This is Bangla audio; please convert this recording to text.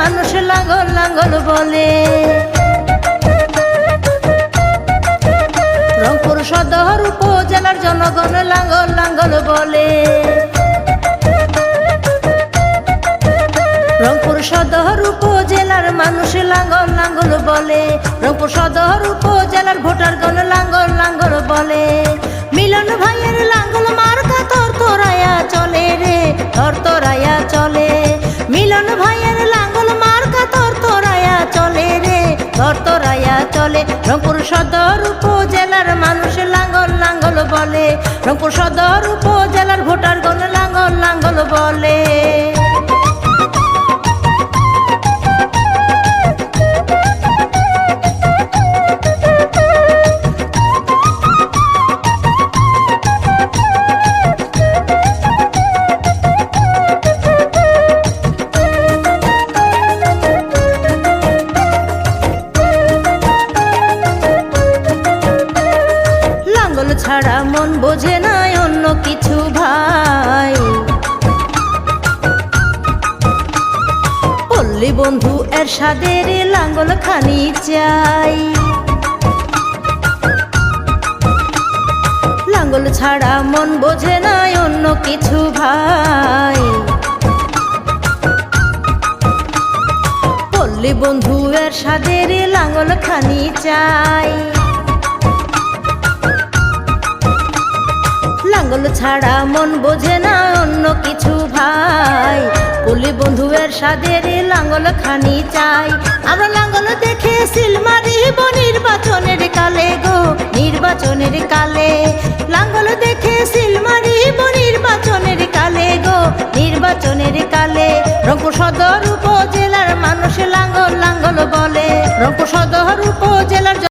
মানুষ লাঙ্গল লাঙ্গল বলে। রংপুর সদর উপজেলার জনগণ লাঙ্গল লাঙ্গল বলে। রংপুর সদর উপজেলার মানুষ লাঙ্গল লাঙ্গল বলে। রংপুর সদর উপজেলার ভোটারগণ লাঙ্গল উপজেলার মানুষ লাঙ্গল লাঙ্গল বলে। রংপুর সদর উপজেলার ভোটারগণ লাঙ্গল লাঙ্গল বলে। ছাড়া মন বোঝে না অন্য কিছু ভাই। পল্লী বন্ধু এর সাদের লাঙ্গল খানি চাই। লাঙ্গল ছাড়া মন বোঝে না অন্য কিছু ভাই। পল্লী বন্ধু এর সাদের লাঙ্গল খানি চাই। লাঙ্গল ছাড়া মন বোঝে না অন্য কিছু ভাই। পুলি বন্ধুয়ের সাদের লাঙ্গল খানি চাই। আমরা লাঙ্গল দেখে সিল মারিব নির্বাচনের কালে গো, নির্বাচনের কালে। লাঙ্গল দেখে সিল মারিব নির্বাচনের কালে গো, নির্বাচনের কালে। রংপুর সদর উপজেলার মানুষ লাঙ্গল লাঙ্গল বলে।